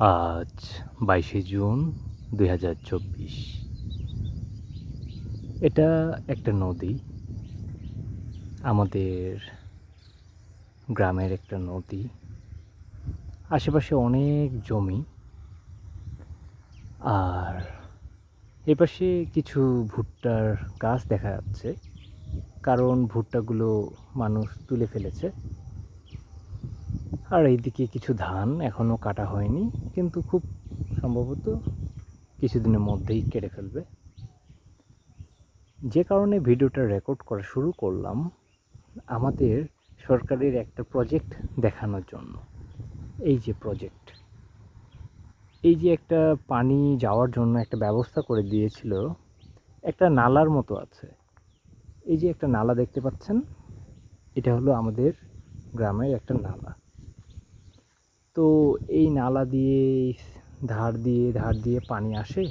আজ বাইশে জুন দুই হাজার চব্বিশ। এটা একটা নদী। আমাদের গ্রামের একটা নদী। আশেপাশে অনেক জমি। আর এপাশে কিছু ভুট্টার গাছ দেখা যাচ্ছে। কারণ ভুট্টাগুলো মানুষ তুলে ফেলেছে। আর এইদিকে কিছু ধান এখনও কাটা হয়নি, কিন্তু খুব সম্ভবত কিছুদিনের মধ্যেই কেটে ফেলবে। যে কারণে ভিডিওটা রেকর্ড করা শুরু করলাম আমাদের সরকারের একটা প্রজেক্ট দেখানোর জন্য। এই যে প্রজেক্ট এই যে একটা পানি যাওয়ার জন্য একটা ব্যবস্থা করে দিয়েছিল, একটা নালার মতো আছে। এই যে একটা নালা দেখতে পাচ্ছেন, এটা হলো আমাদের গ্রামের একটা নালা। তো এই নালা দিয়ে, ধার দিয়ে ধার দিয়ে পানি আসে।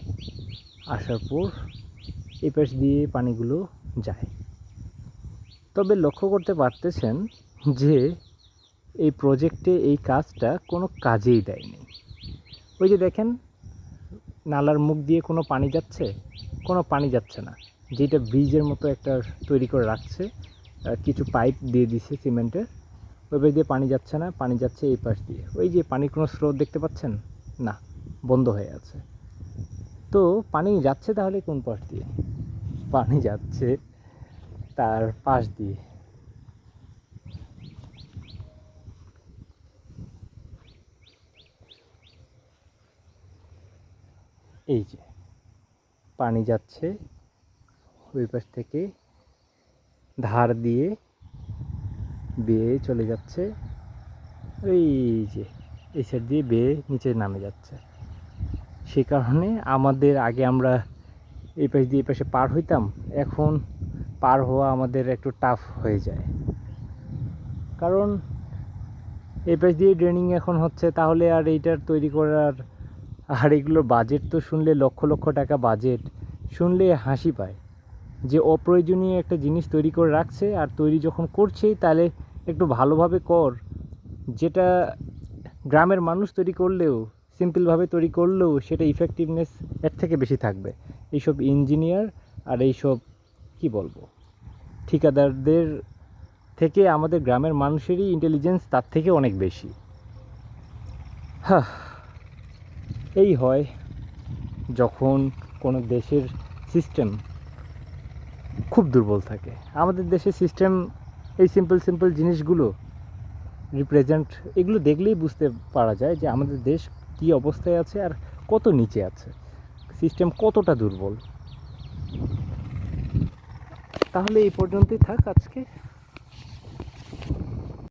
আসার পর এই পাশ দিয়ে পানিগুলো যায়। তবে লক্ষ্য করতে পারতেছেন যে এই প্রজেক্টে এই কাজটা কোনো কাজেই দেয়নি। ওই যে দেখেন, নালার মুখ দিয়ে কোনো পানি যাচ্ছে, কোনো পানি যাচ্ছে না। যেটা ব্রিজের মতো একটা তৈরি করে রাখছে কিছু পাইপ দিয়ে দিছে সিমেন্টের। ওই পাশ দিয়ে পানি যাচ্ছে না, পানি যাচ্ছে এই পাশ দিয়ে। ওই যে পানির কোনো স্রোত দেখতে পাচ্ছেন? না, বন্ধ হয়ে আছে। তো পানি যাচ্ছে তাহলে কোন পাশ দিয়ে? পানি যাচ্ছে তার পাশ দিয়ে। এই যে, পানি যাচ্ছে ওই পাশ থেকে ধার দিয়ে বেয়ে চলে যাচ্ছে। ওই যে, এই সাইড দিয়ে বেয়ে নিচে নামে যাচ্ছে। সে কারণে আমাদের আগে আমরা এই পাশ দিয়ে পাশে পার হইতাম, এখন পার হওয়া আমাদের একটু টাফ হয়ে যায়। কারণ এই পাশ দিয়ে ড্রেনিং এখন হচ্ছে, তাহলে আর এইটার তৈরি করার আর এগুলোর বাজেট তো শুনলে লক্ষ লক্ষ টাকা বাজেট শুনলে হাসি পায়। যে অপ্রয়োজনীয় একটা জিনিস তৈরি করে রাখছে, আর তৈরি যখন করছেই তাহলে একটু ভালোভাবে কর। যেটা গ্রামের মানুষ তৈরি করলেও সিম্পলভাবে তৈরি করলেও সেটা ইফেক্টিভনেস এর থেকে বেশি থাকবে। এইসব ইঞ্জিনিয়ার আর এইসব, কি বলব, ঠিকাদারদের থেকে আমাদের গ্রামের মানুষেরই ইন্টেলিজেন্স তার থেকে অনেক বেশি। হ্যাঁ এই হয় যখন কোনো দেশের সিস্টেম খুব দুর্বল থাকে। আমাদের দেশের সিস্টেম এই সিম্পল সিম্পল জিনিসগুলো রিপ্রেজেন্ট এগুলো দেখলেই বুঝতে পারা যায় যে আমাদের দেশ কি অবস্থায় আছে আর কত নিচে আছে। সিস্টেম কতটা দুর্বল। তাহলে এই পর্যন্তই থাক আজকে।